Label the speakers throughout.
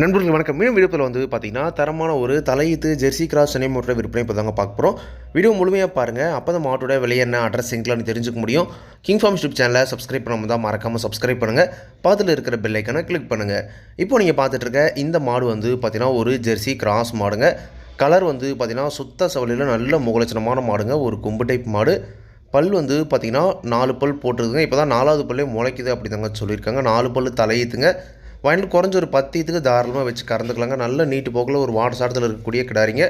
Speaker 1: நண்பர்கள் வணக்கம். மீண்டும் விழுப்பில் வந்து பார்த்தீங்கன்னா தரமான ஒரு தலையீத்து ஜெர்சி கிராஸ் சென்னை மோட்டரை விற்பனை இப்போ தாங்க பார்க்க போகிறோம் வீடியோ முழுமையாக பாருங்கள் அப்போ தான் மாட்டோட விலை என்ன அட்ரஸ் எங்களான்னு தெரிஞ்சுக்க முடியும். கிங் ஃபார்ம் யூடியூப் சேனலை சப்ஸ்கிரைப் பண்ணாமல் தான் மறக்காமல் சப்ஸ்கிரைப் பண்ணுங்கள் பார்த்துல இருக்கிற பெல் கிளிக் பண்ணுங்கள் இப்போ நீங்கள் பார்த்துட்டு இருக்க இந்த மாடு வந்து பார்த்தீங்கன்னா ஒரு ஜெர்சி கிராஸ் மாடுங்க. கலர் வந்து பார்த்தீங்கன்னா சுத்த சவலியில் நல்ல முகலட்சணமான மாடுங்க. ஒரு கொம்பு டைப் மாடு. பல் வந்து பார்த்திங்கன்னா நாலு பல் போட்டிருக்குங்க. இப்போ தான் நாலாவது பல்லே முளைக்குது அப்படி தாங்க சொல்லியிருக்காங்க. நாலு பல் தலையீத்துங்க. வயலில் குறைஞ்ச ஒரு பத்தியத்துக்கு தாராளமாக வச்சு கறந்துக்கலாங்க. நல்ல நீட்டு போக்கில் ஒரு வாட சாட்டத்தில் இருக்கக்கூடிய கிடாரிங்க.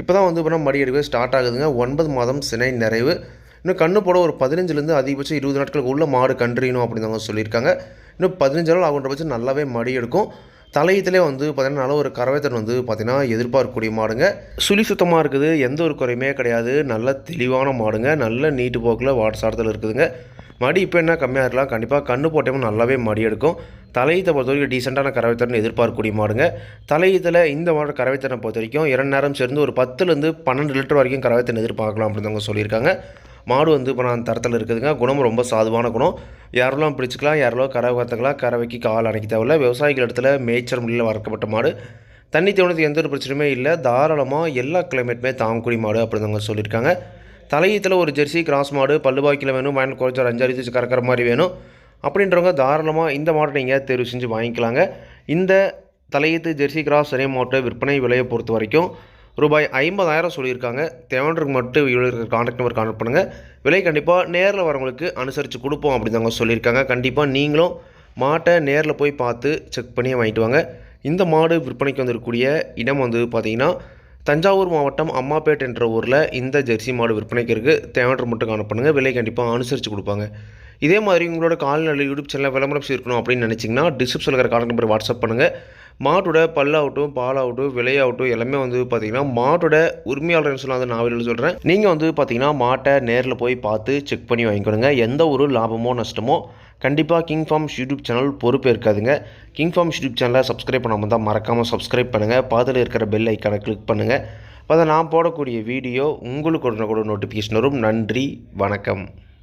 Speaker 1: இப்போ தான் வந்து இப்போ மடி எடுக்கவே ஸ்டார்ட் ஆகுதுங்க. ஒன்பது மாதம் சினை நிறைவு. இன்னும் கண்ணு போட ஒரு பதினஞ்சுலேருந்து அதிகபட்சம் இருபது நாட்களுக்கு உள்ள மாடு கன்றுணும் அப்படின்னு சொல்லியிருக்காங்க. இன்னும் பதினஞ்சு நாள் ஆகுன்ற பட்சம் நல்லாவே மடி எடுக்கும். தலையத்திலே வந்து பார்த்திங்கன்னா நல்ல ஒரு கறவைத்தன் வந்து பார்த்திங்கன்னா எதிர்பார்க்கக்கூடிய மாடுங்க. சுழி சுத்தமாக இருக்குது. எந்த ஒரு குறையுமே கிடையாது. நல்ல தெளிவான மாடுங்க. நல்ல நீட்டு போக்கில் வாட்சாரத்தில் இருக்குதுங்க. மடி இப்போ என்ன கம்மியாக இருக்கலாம். கண்டிப்பாக கண்ணு போட்டோம்னா நல்லாவே மடி எடுக்கும். தலையீத்தை பொறுத்த வரைக்கும் டீசெண்டான கறவைத்தன் எதிர்பார்க்கக்கூடிய மாடுங்க தலையீத்தில் இந்த மாடு கறவைத்தனை பொறுத்த வரைக்கும் இரண்டு நேரம் சேர்ந்து ஒரு பத்துலேருந்து பன்னெண்டு லிட்டர் வரைக்கும் கறவைத்தன் எதிர்பார்க்கலாம் அப்படின்னு அவங்க சொல்லியிருக்காங்க மாடு வந்து இப்போ நான் தரத்தில் இருக்குதுங்க குணம் ரொம்ப சாதுவான குணம் யாரெல்லாம் பிடிச்சிக்கலாம் யாரெல்லாம் கறவை கற்றுக்கலாம் கறவைக்கு கால் அணைக்க தேவையில்ல விவசாயிகள் இடத்துல மேய்ச்சல் முறையில் வளர்க்கப்பட்ட மாடு தண்ணி தேவனத்துக்கு எந்த ஒரு பிரச்சனையுமே இல்லை தாராளமாக எல்லா கிளைமேட்டுமே தாங்கக்கூடிய மாடு அப்படின்னு அவங்க சொல்லியிருக்காங்க தலையீத்தில் ஒரு ஜெர்சி கிராஸ் மாடு பல்லு வேணும் மயன் குறைச்ச ஒரு அஞ்சாறு வச்சு கறக்கிற மாதிரி வேணும் அப்படின்றவங்க தாராளமாக இந்த மாட்டை நீங்கள் தேர்வு செஞ்சு வாங்கிக்கலாங்க. இந்த தலையீத்து ஜெர்சி கிராஸ் ஒரே மாட்டை விற்பனை விலையை பொறுத்த வரைக்கும் ரூபாய் ஐம்பதாயிரம் சொல்லியிருக்காங்க. தேவன்றதுக்கு மட்டும் இவ்வளோ கான்டாக்ட் நம்பர் கான்டாக்ட் பண்ணுங்கள் விலை கண்டிப்பாக நேரில் வரவங்களுக்கு அனுசரித்து கொடுப்போம் அப்படின்னு தாங்க சொல்லியிருக்காங்க. கண்டிப்பாக நீங்களும் மாட்டை நேரில் போய் பார்த்து செக் பண்ணி வாங்கிட்டு வாங்க. இந்த மாடு விற்பனைக்கு வந்திருக்கக்கூடிய இடம் வந்து பார்த்திங்கன்னா தஞ்சாவூர் மாவட்டம் அம்மாப்பேட் என்ற ஊரில் இந்த ஜெர்சி மாடு விற்பனைக்கு இருக்குது தேவையற்ற மட்டும் காணப்படுங்க விலை கண்டிப்பாக அனுசரித்து கொடுப்பாங்க. இதே மாதிரி உங்களோட கால்நடை யூடியூப் சேனலில் விளம்பரம் செய்யணும் அப்படின்னு நினச்சிங்கன்னா டிஸ்கிரிப்ஷனில் இருக்கிற கால் நம்பர் வாட்ஸ்அப் பண்ணுங்கள் மாட்டோட பல்லாகட்டும் பாலாகட்டும் விலையாகட்டும் எல்லாமே வந்து பார்த்தீங்கன்னா மாட்டோட உரிமையாளர்னு சொல்லாத அந்த வெளியில் சொல்கிறேன் நீங்கள் வந்து பார்த்தீங்கன்னா மாட்டை நேரில் போய் பார்த்து செக் பண்ணி வாங்கிக்கணுங்க. எந்த ஒரு லாபமோ நஷ்டமோ கண்டிப்பாக கிங் ஃபார்ம்ஸ் யூடியூப் சேனல் பொறுப்பே இருக்காதுங்க. கிங் ஃபார்ம்ஸ் யூடியூப் சேனலை சப்ஸ்கிரைப் பண்ணாமல் தான் மறக்காமல் சப்ஸ்கிரைப் பண்ணுங்கள் பாதில் இருக்கிற பெல் ஐக்கானை கிளிக் பண்ணுங்கள் அப்போ நான் போடக்கூடிய வீடியோ உங்களுக்கு உடனே கூட நோட்டிஃபிகேஷன் வரும். நன்றி வணக்கம்.